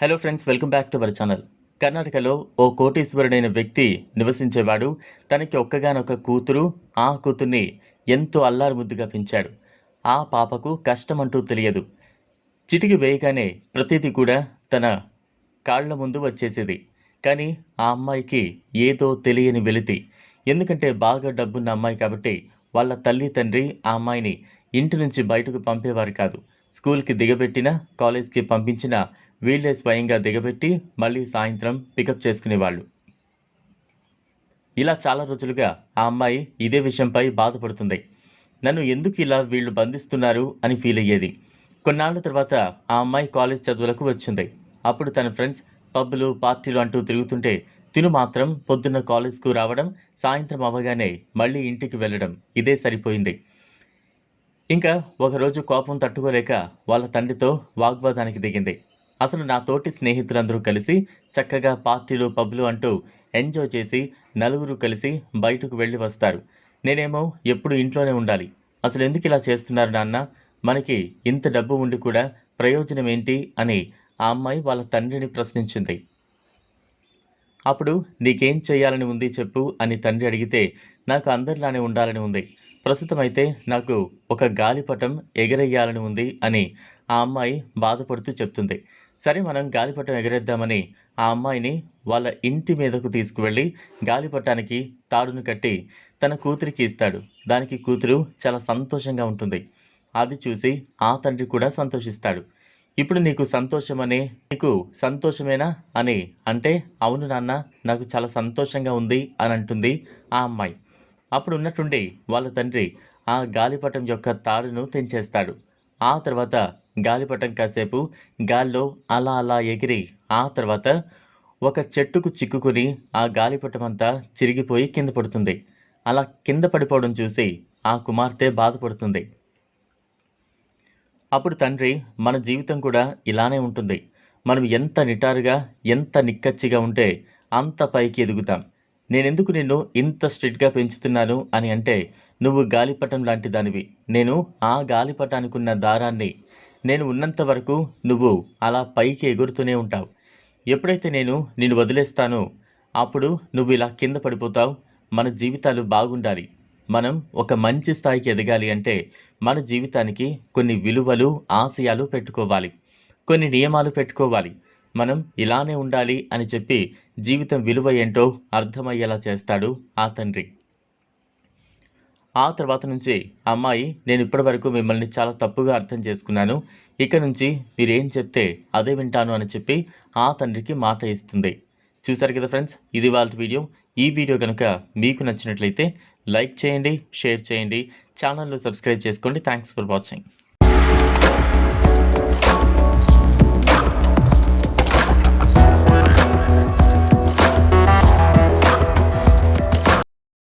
Hello friends welcome back to our channel కర్ణాటకలో ఓ కోటీశ్వరుడైన వ్యక్తి నివసించేవాడు. తనకి ఒక్కగానొక్క కూతురు ఆ కూతుర్ని ఎంతో అల్లారు ముద్దుగా పెంచాడు. ఆ పాపకు కష్టమంటూ తెలియదు. చిటికి వేయగానే ప్రతిదీ కూడా తన కాళ్ళ ముందు వచ్చేసేది. కానీ ఆ అమ్మాయికి ఏదో తెలియని వెలితి. ఎందుకంటే బాగా డబ్బున్న అమ్మాయి కాబట్టి వాళ్ళ తల్లి తండ్రి ఆ అమ్మాయిని ఇంటి నుంచి బయటకు పంపేవారు కాదు. స్కూల్కి దిగబెట్టినా కాలేజ్కి పంపించినా వీళ్ళే స్వయంగా దిగబెట్టి మళ్ళీ సాయంత్రం పికప్ చేసుకునేవాళ్ళు. ఇలా చాలా రోజులుగా ఆ అమ్మాయి ఇదే విషయంపై బాధపడుతుంది. నన్ను ఎందుకు ఇలా వీళ్ళు బంధిస్తున్నారు అని ఫీల్ అయ్యేది. కొన్నాళ్ళ తర్వాత ఆ అమ్మాయి కాలేజ్ చదువులకు వచ్చింది. అప్పుడు తన ఫ్రెండ్స్ పబ్బులు పార్టీలు అంటూ తిరుగుతుంటే తిను మాత్రం పొద్దున్న కాలేజ్కు రావడం సాయంత్రం అవ్వగానే మళ్ళీ ఇంటికి వెళ్ళడం ఇదే సరిపోయింది. ఇంకా ఒకరోజు కోపం తట్టుకోలేక వాళ్ళ తండ్రితో వాగ్వాదానికి దిగింది. అసలు నా తోటి స్నేహితులందరూ కలిసి చక్కగా పార్టీలు పబ్లు అంటూ ఎంజాయ్ చేసి నలుగురు కలిసి బయటకు వెళ్ళి వస్తారు. నేనేమో ఎప్పుడు ఇంట్లోనే ఉండాలి. అసలు ఎందుకు ఇలా చేస్తున్నారు నాన్న? మనకి ఇంత డబ్బు ఉండి కూడా ప్రయోజనం ఏంటి? అని ఆ అమ్మాయి వాళ్ళ తండ్రిని ప్రశ్నించింది. అప్పుడు నీకేం చేయాలని ఉంది చెప్పు అని తండ్రి అడిగితే నాకు అందరిలానే ఉండాలని ఉంది. ప్రస్తుతం అయితే నాకు ఒక గాలిపటం ఎగరేయాలని ఉంది అని ఆ అమ్మాయి బాధపడుతూ చెప్తుంది. సరే మనం గాలిపటం ఎగరేద్దామని ఆ అమ్మాయిని వాళ్ళ ఇంటి మీదకు తీసుకువెళ్ళి గాలిపటానికి తాడును కట్టి తన కూతురికి ఇస్తాడు. దానికి కూతురు చాలా సంతోషంగా ఉంటుంది. అది చూసి ఆ తండ్రి కూడా సంతోషిస్తాడు. ఇప్పుడు నీకు సంతోషమనే నీకు సంతోషమేనా అని అంటే అవును నాన్న నాకు చాలా సంతోషంగా ఉంది అని అంటుంది ఆ అమ్మాయి. అప్పుడు ఉన్నట్టుండి వాళ్ళ తండ్రి ఆ గాలిపటం యొక్క తాడును తెంచేస్తాడు. ఆ తర్వాత గాలిపటం కాసేపు గాల్లో అలా అలా ఎగిరి ఆ తర్వాత ఒక చెట్టుకు చిక్కుకుని ఆ గాలిపటం అంతా చిరిగిపోయి కింద పడుతుంది. అలా కింద పడిపోవడం చూసి ఆ కుమార్తె బాధపడుతుంది. అప్పుడు తండ్రి మన జీవితం కూడా ఇలానే ఉంటుంది. మనం ఎంత నిటారుగా ఎంత నిక్కచ్చిగా ఉంటే అంత పైకి ఎదుగుతాం. నేనెందుకు నిన్ను ఇంత స్ట్రిక్ట్గా పెంచుతున్నాను అని అంటే నువ్వు గాలిపటం లాంటి దానివి నేను ఆ గాలిపటానికి ఉన్న దారాన్ని నేను ఉన్నంత వరకు నువ్వు అలా పైకి ఎగురుతూనే ఉంటావు. ఎప్పుడైతే నేను నిన్ను వదిలేస్తానో అప్పుడు నువ్వు ఇలా కింద పడిపోతావు. మన జీవితాలు బాగుండాలి. మనం ఒక మంచి స్థాయికి ఎదగాలి అంటే మన జీవితానికి కొన్ని విలువలు ఆశయాలు పెట్టుకోవాలి. కొన్ని నియమాలు పెట్టుకోవాలి. మనం ఇలానే ఉండాలి అని చెప్పి జీవితం విలువ ఏంటో అర్థమయ్యేలా చేస్తాడు ఆ తండ్రి. ఆ తర్వాత నుంచి అమ్మాయి నేను ఇప్పటివరకు మిమ్మల్ని చాలా తప్పుగా అర్థం చేసుకున్నాను. ఇక నుంచి మీరేం చెప్తే అదే వింటాను అని చెప్పి ఆ తండ్రికి మాట ఇస్తుంది. చూసారు కదా ఫ్రెండ్స్? ఇది వాళ్ళ వీడియో. ఈ వీడియో కనుక మీకు నచ్చినట్లయితే లైక్ చేయండి షేర్ చేయండి. ఛానల్ను సబ్స్క్రైబ్ చేసుకోండి. Thanks for watching.